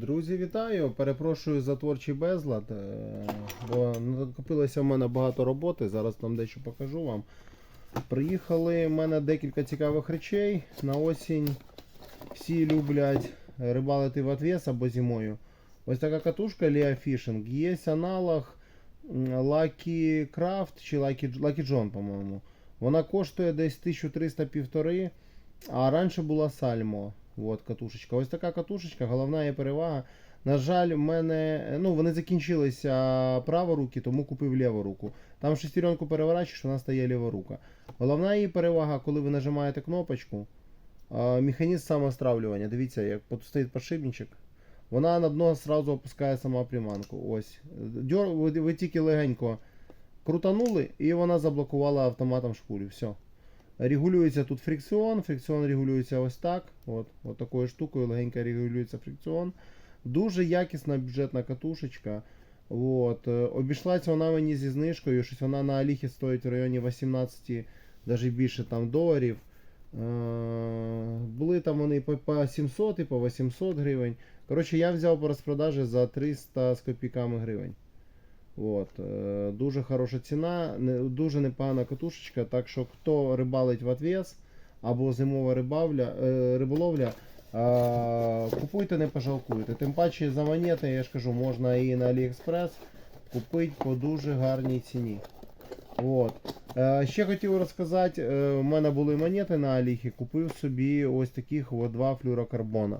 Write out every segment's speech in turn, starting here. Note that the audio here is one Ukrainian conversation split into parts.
Друзі, вітаю! Перепрошую за творчий безлад, е, бо накопилося в мене багато роботи. Зараз там дещо покажу вам. Приїхали в мене декілька цікавих речей. На осінь всі люблять рибалити в отвес або зимою. Ось така катушка Lea Fishing. Є аналог Lucky Craft чи Lucky, Lucky John, по-моєму. Вона коштує десь 1300-1500, а раніше була Salmo. От катушечка. Ось така катушечка, головна є перевага. На жаль, в мене ну, вони закінчилися права руки, тому купив ліву руку. Там шестеренку переворачуєш, вона стає ліва рука. Головна її перевага, коли ви нажимаєте кнопочку, механізм самостравлювання. Дивіться, як стоїть подшипничок. Вона на дно сразу опускає сама приманку. Ось. Ви тільки легенько крутанули, і вона заблокувала автоматом шпулю. Все. Регулюється тут фрикціон. Фрикціон регулюється ось так. От, от такою штукою легенько регулюється фрикціон. Дуже якісна бюджетна катушечка. От. е, Обійшлася вона мені зі знижкою. Щось вона на Аліхі стоїть в районі 18, навіть більше там доларів. Е, Були там вони по, по 700 і по 800 гривень. Коротше, я взяв по розпродажі за 300 з копійками гривень. От, е, дуже хороша ціна, дуже непогана катушечка. Так що хто рибалить в отвес або зимова рибавля, е, риболовля, купуйте, не пожалкуйте. Тим паче за монети, я ж кажу, можна і на AliExpress купити по дуже гарній ціні. От. Е, ще хотів розказати, у мене були монети на Аліхі, купив собі ось таких два флюрокарбона.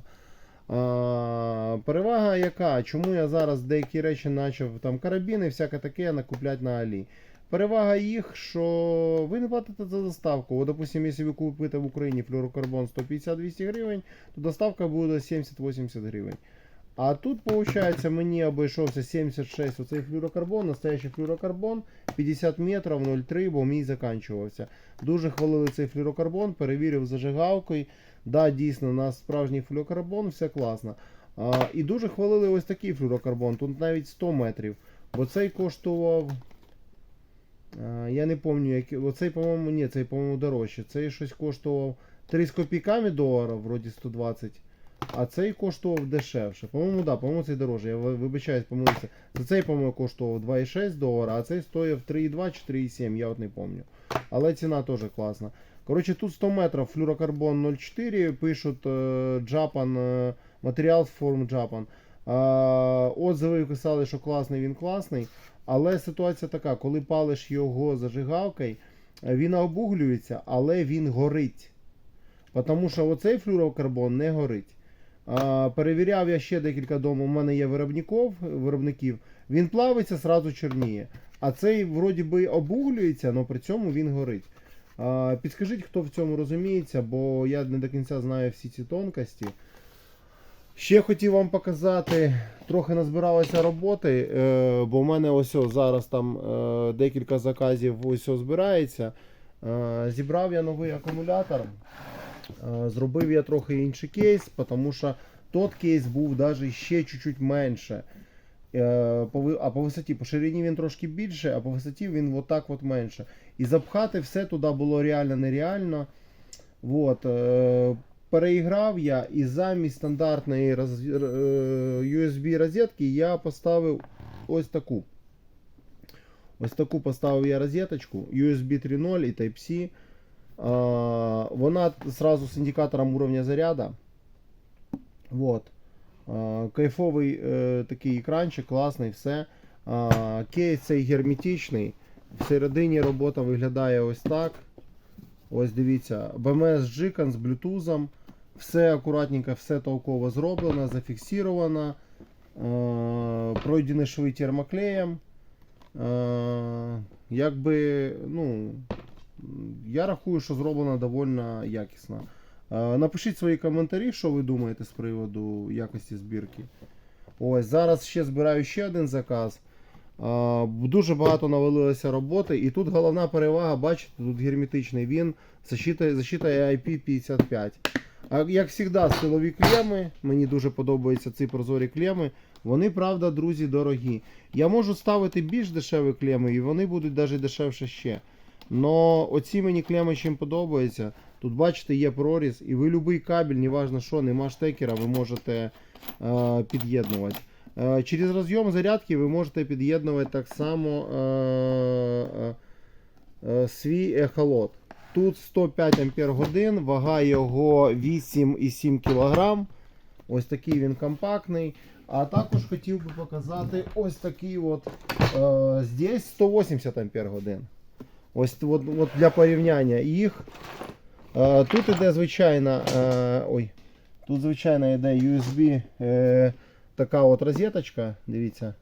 А, перевага яка? Чому я зараз деякі речі почав там карабіни, всяке таке накупляти на Алі? Перевага їх, що ви не платите за доставку. От, допустим, якщо ви купите в Україні флюрокарбон 150-200 гривень, то доставка буде 70-80 гривень. А тут, виходить, мені обійшовся 76 оцей флюрокарбон, настоящий флюрокарбон, 50 метрів 0,3, бо мій закінчувався. Дуже хвалили цей флюрокарбон, перевірив зажигалкою. Да, дійсно, у нас справжній флюрокарбон, все класно. А, і дуже хвалили ось такий флюрокарбон, тут навіть 100 метрів. Бо цей коштував. А, я не пам'ятаю, який. Оцей, по-моєму, ні, цей, по-моєму, дорожче. Цей щось коштував 3 з копійками доларів, вроді 120. А цей коштував дешевше. По-моєму, да, по-моєму, цей дорожче. Я вибачаюсь, помилився. За цей, по-моєму, коштував 2,6 долара, а цей стоїв 3,2 чи 3,7, я от не пам'ятаю. Але ціна теж класна. Коротше, тут 100 метрів флюрокарбон 0,4, пишуть е, Japan, е, матеріал форм Japan. Е, отзиви писали, що класний, він класний. Але ситуація така, коли палиш його зажигалкою, він обуглюється, але він горить. Тому що оцей флюрокарбон не горить. Перевіряв я ще декілька дому. У мене є виробників, виробників. Він плавиться, сразу чорніє. А цей вроді би обуглюється, але при цьому він горить. А, підскажіть, хто в цьому розуміється, бо я не до кінця знаю всі ці тонкості. Ще хотів вам показати, трохи назбиралося роботи, е, бо в мене ось зараз там е, декілька заказів ось збирається. Е, зібрав я новий акумулятор. Зробив я трохи інший кейс, тому що тот кейс був навіть ще чуть-чуть менше. Е, А по висоті, по ширині він трошки більше, а по висоті він отак от менше. І запхати все туди було реально нереально. Вот. е, Переіграв я і замість стандартної е, USB розетки я поставив ось таку. Ось таку поставив я розеточку USB 3.0 і Type-C. Вона сразу з індикатором уровня заряда. Вот. Кайфовий е, такий екранчик, класний, все. Кейс цей герметичний. Всередині робота виглядає ось так. Ось дивіться, BMS Джикан з блютузом. Все акуратненько, все толково зроблено, зафіксировано. Пройдені шви термоклеєм. Якби, ну, я рахую, що зроблено доволі якісно. Е, Напишіть свої коментарі, що ви думаєте з приводу якості збірки. Ось, зараз ще збираю ще один заказ. Е, Дуже багато навалилося роботи. І тут головна перевага, бачите, тут герметичний він, защита IP55. А як завжди, силові клеми. Мені дуже подобаються ці прозорі клеми. Вони, правда, друзі, дорогі. Я можу ставити більш дешеві клеми, і вони будуть навіть дешевше ще. Но оці мені клеми чим подобаються. Тут бачите, є проріз, і ви будь-який кабель, неважно що, нема штекера, ви можете е, під'єднувати. Е, Через розйом зарядки ви можете під'єднувати так само е, е, е, свій ехолот. Тут 105 Ампер годин, вага його 8,7 кг. Ось такий він компактний. А також хотів би показати ось такий от. Е, здесь 180 Ампер годин. Ось от, от для порівняння їх. Тут іде звичайна. Е, ой, тут звичайно йде USB е, така от розеточка. Дивіться.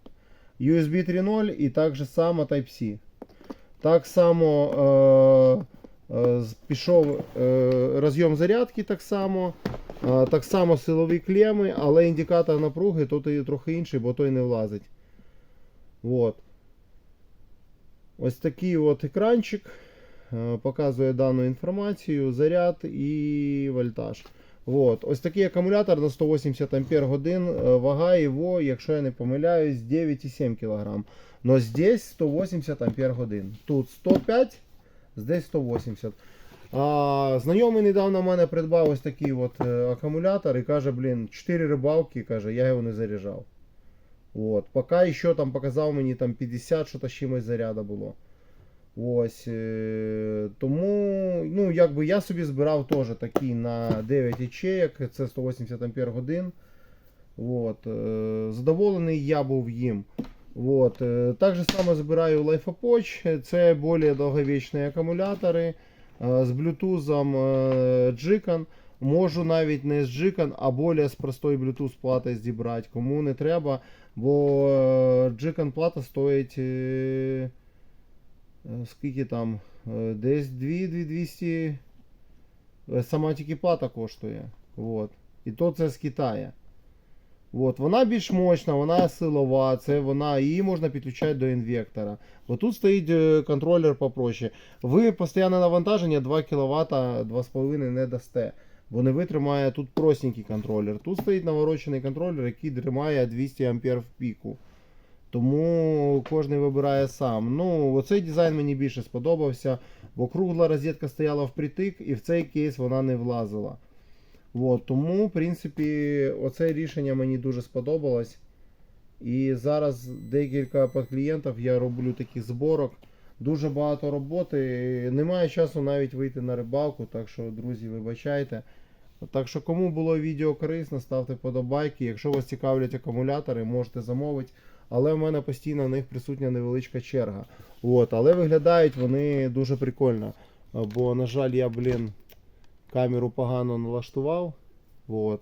USB 3.0 і так же само Type-C. Так само е, пішов розйом зарядки так само. Так само силові клеми, але індикатор напруги тут і трохи інший, бо той не влазить. От. Ось такий от екранчик показує дану інформацію, заряд і вольтаж. От. Ось такий акумулятор на 180 Ампер годин. е, Вага його, якщо я не помиляюсь, 9,7 кг. Но здесь 180 Ампер годин. Тут 105, здесь 180. А, знайомий недавно в мене придбав ось такий от е, акумулятор і каже, блін, 4 рибалки, каже, я його не заряджав. От. Поки що там показав мені там 50, що то чимось заряда було. Ось. Е, тому, ну, якби я собі збирав теж такий на 9 ячеек, це 180 Ампер годин. От. Е, задоволений я був їм. Вот. е, Так же само збираю LifeApproach, це більш довговічні акумулятори. З е, Джикан. Можу навіть не з Джикан, а більш з простої Bluetooth плати зібрати. Кому не треба, бо Джикан плата стоїть. Е, Скільки там? Е, Десь 2-200. е, Сама тільки плата коштує. Вот. І то це з Китаю. От, вона більш мощна, вона силова, це вона, її можна підключати до інвектора. Бо тут стоїть контролер попроще. Ви постійне навантаження 2 кВт 2,5 не дасте. Бо не витримає тут простенький контролер. Тут стоїть наворочений контролер, який тримає 200 А в піку. Тому кожен вибирає сам. Ну, оцей дизайн мені більше сподобався, бо кругла розетка стояла впритик і в цей кейс вона не влазила. От, тому, в принципі, оце рішення мені дуже сподобалось. І зараз декілька клієнтів я роблю таких зборок. Дуже багато роботи. Немає часу навіть вийти на рибалку, так що, друзі, вибачайте. Так що, кому було відео корисно, ставте подобайки. Якщо вас цікавлять акумулятори, можете замовити. Але в мене постійно в них присутня невеличка черга. От, але виглядають вони дуже прикольно. Бо, на жаль, я, блін, камеру погано налаштував. От.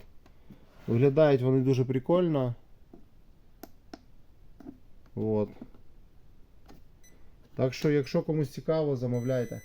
Виглядають вони дуже прикольно. От. Так що, якщо комусь цікаво, замовляйте.